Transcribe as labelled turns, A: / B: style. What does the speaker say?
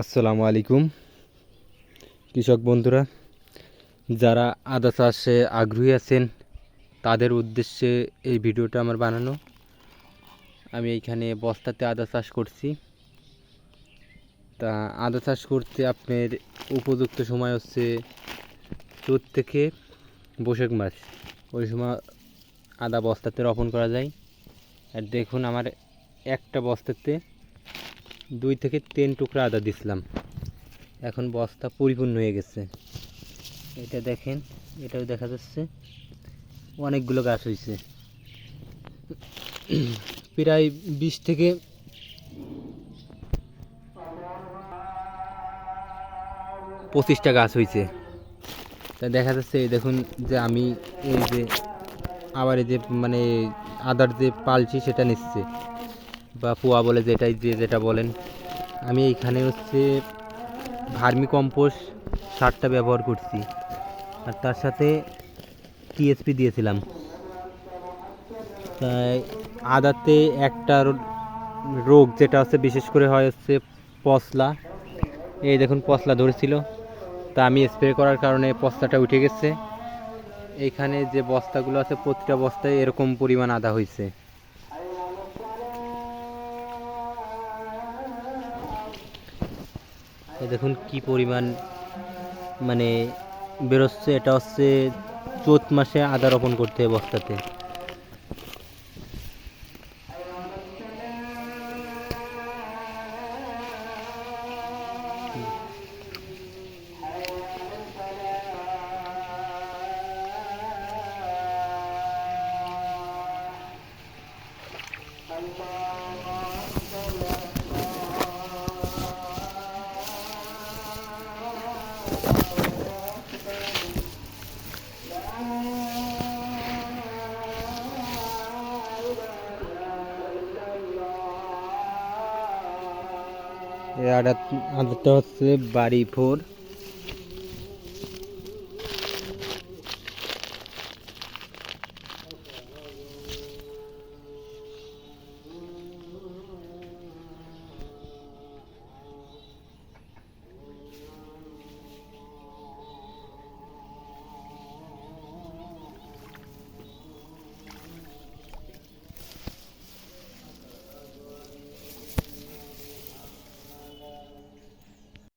A: আসসালামু আলাইকুম। কৃষক বন্ধুরা, যারা আদা চাষে আগ্রহী আছেন, তাদের উদ্দেশ্যে এই ভিডিওটা আমার বানানো। আমি এইখানে বস্তাতে আদা চাষ করছি। তা আদা চাষ করতে আপনার উপযুক্ত সময় হচ্ছে চোদ্দ থেকে বৈশাখ মাস। ওই সময় আদা বস্তাতে রোপণ করা যায়। আর দেখুন আমার একটা বস্তাতে দুই থেকে তিন টুকরা আদা দিছিলাম। এখন বস্তা পরিপূর্ণ হয়ে গেছে। এটা দেখেন, এটাও দেখা যাচ্ছে, অনেকগুলো গাছ হয়েছে প্রায় বিশ থেকে পঁচিশটা গাছ হয়েছে তা দেখা যাচ্ছে দেখুন যে আমি এই যে, আবার এই যে মানে আদার যে পালছি সেটা নিচ্ছে। বা পোয়া বলে যেটাই যে যেটা বলেন। আমি এইখানে হচ্ছে ভার্মি কম্পোস্ট সারটা ব্যবহার করছি। আর তার সাথে টিএসপি দিয়েছিলাম। তাই আদাতে একটা রোগ যেটা হচ্ছে বিশেষ করে হয় হচ্ছে পশলা এই দেখুন পশলা ধরেছিল। তা আমি স্প্রে করার কারণে পশলাটা উঠে গেছে। এইখানে যে বস্তাগুলো আছে, প্রতিটা বস্তায় এরকম পরিমাণ আদা হয়েছে। দেখুন কি পরিমাণ মানে বেরোচ্ছে এটা হচ্ছে চোত মাসে আদা রোপণ করতে হবে বস্তাতে। আদাটা হচ্ছে বাড়ি ফোর